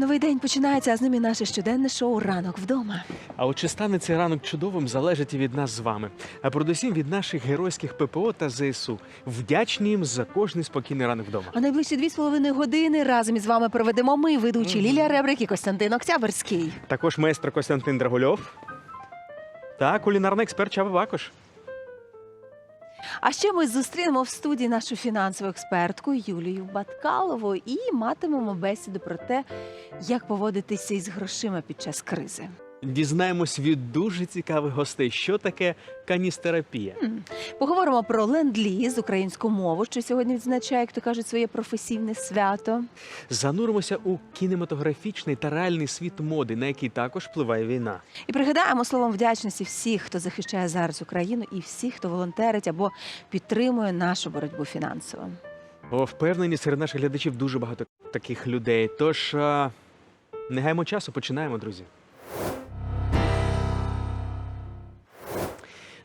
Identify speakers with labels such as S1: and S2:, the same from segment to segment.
S1: Новий день починається, а з ним і наше щоденне шоу Ранок вдома.
S2: А от чи стане цей ранок чудовим, залежить і від нас з вами, а передусім від наших геройських ППО та ЗСУ. Вдячні їм за кожний спокійний ранок вдома.
S1: А найближчі дві з половиною години разом із вами проведемо ми, ведучі Лілія Ребрик і Костянтин Октябрьський.
S2: Також майстер Костянтин Драгульов та кулінарний експерт Чаба Бакош.
S1: А ще ми зустрінемо в студії нашу фінансову експертку Юлію Баткалову і матимемо бесіду про те, як поводитися із грошима під час кризи.
S2: Дізнаємось від дуже цікавих гостей, що таке каністерапія.
S1: Поговоримо про ленд-ліз, українську мову, що сьогодні відзначає, як то кажуть, своє професійне свято.
S2: Зануримося у кінематографічний та реальний світ моди, на який також впливає війна.
S1: І пригадаємо словом вдячності всіх, хто захищає зараз Україну, і всіх, хто волонтерить або підтримує нашу боротьбу фінансово.
S2: О, впевнені, серед наших глядачів дуже багато таких людей. Тож а, не гаймо часу, починаємо, друзі.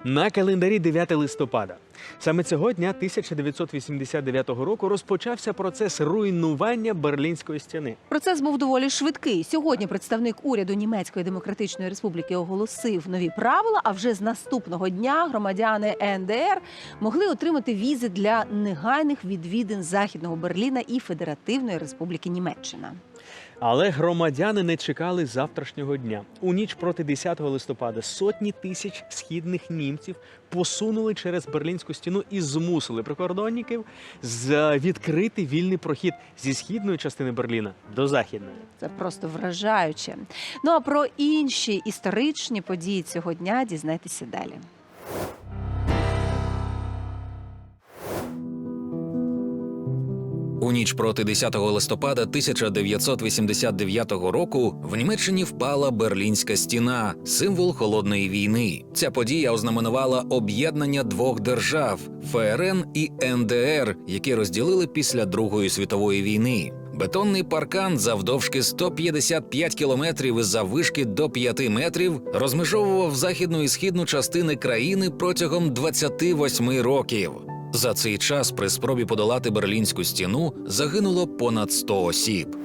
S2: На календарі 9 листопада. Саме цього дня 1989 року розпочався процес руйнування Берлінської стіни.
S1: Процес був доволі швидкий. Сьогодні представник уряду Німецької демократичної республіки оголосив нові правила. А вже з наступного дня громадяни НДР могли отримати візи для негайних відвідин західного Берліна і Федеративної Республіки Німеччина.
S2: Але громадяни не чекали завтрашнього дня. У ніч проти 10 листопада сотні тисяч східних німців посунули через берлінську стіну і змусили прикордонників відкрити вільний прохід зі східної частини Берліна до західної.
S1: Це просто вражаюче. Ну а про інші історичні події цього дня дізнайтеся далі.
S3: У ніч проти 10 листопада 1989 року в Німеччині впала Берлінська стіна, символ холодної війни. Ця подія ознаменувала об'єднання двох держав ФРН і НДР, які розділили після Другої світової війни. Бетонний паркан завдовжки 155 кілометрів і заввишки до 5 метрів розмежовував західну і східну частини країни протягом 28 років. За цей час при спробі подолати берлінську стіну загинуло понад 100 осіб.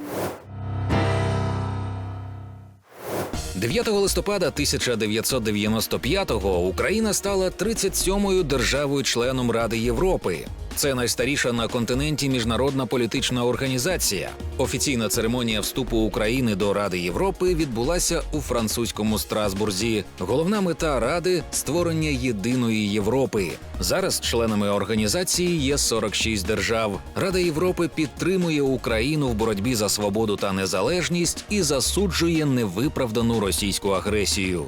S3: 9 листопада 1995-го Україна стала 37-ю державою-членом Ради Європи. Це найстаріша на континенті міжнародна політична організація. Офіційна церемонія вступу України до Ради Європи відбулася у французькому Страсбурзі. Головна мета ради створення єдиної Європи. Зараз членами організації є 46 держав. Рада Європи підтримує Україну в боротьбі за свободу та незалежність і засуджує невиправдану російську агресію.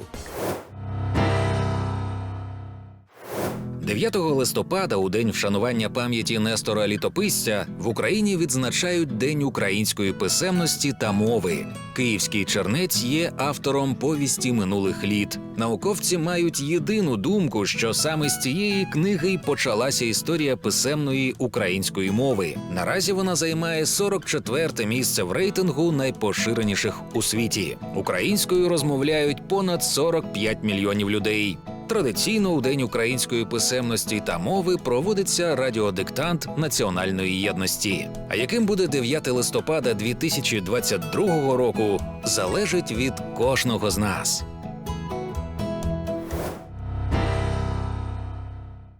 S3: 9 листопада, у день вшанування пам'яті Нестора Літописця, в Україні відзначають День української писемності та мови. Київський чернець є автором повісті минулих літ. Науковці мають єдину думку, що саме з цієї книги й почалася історія писемної української мови. Наразі вона займає 44-те місце в рейтингу найпоширеніших у світі. Українською розмовляють понад 45 мільйонів людей. Традиційно у День української писемності та мови проводиться радіодиктант національної єдності. А яким буде 9 листопада 2022 року, залежить від кожного з нас.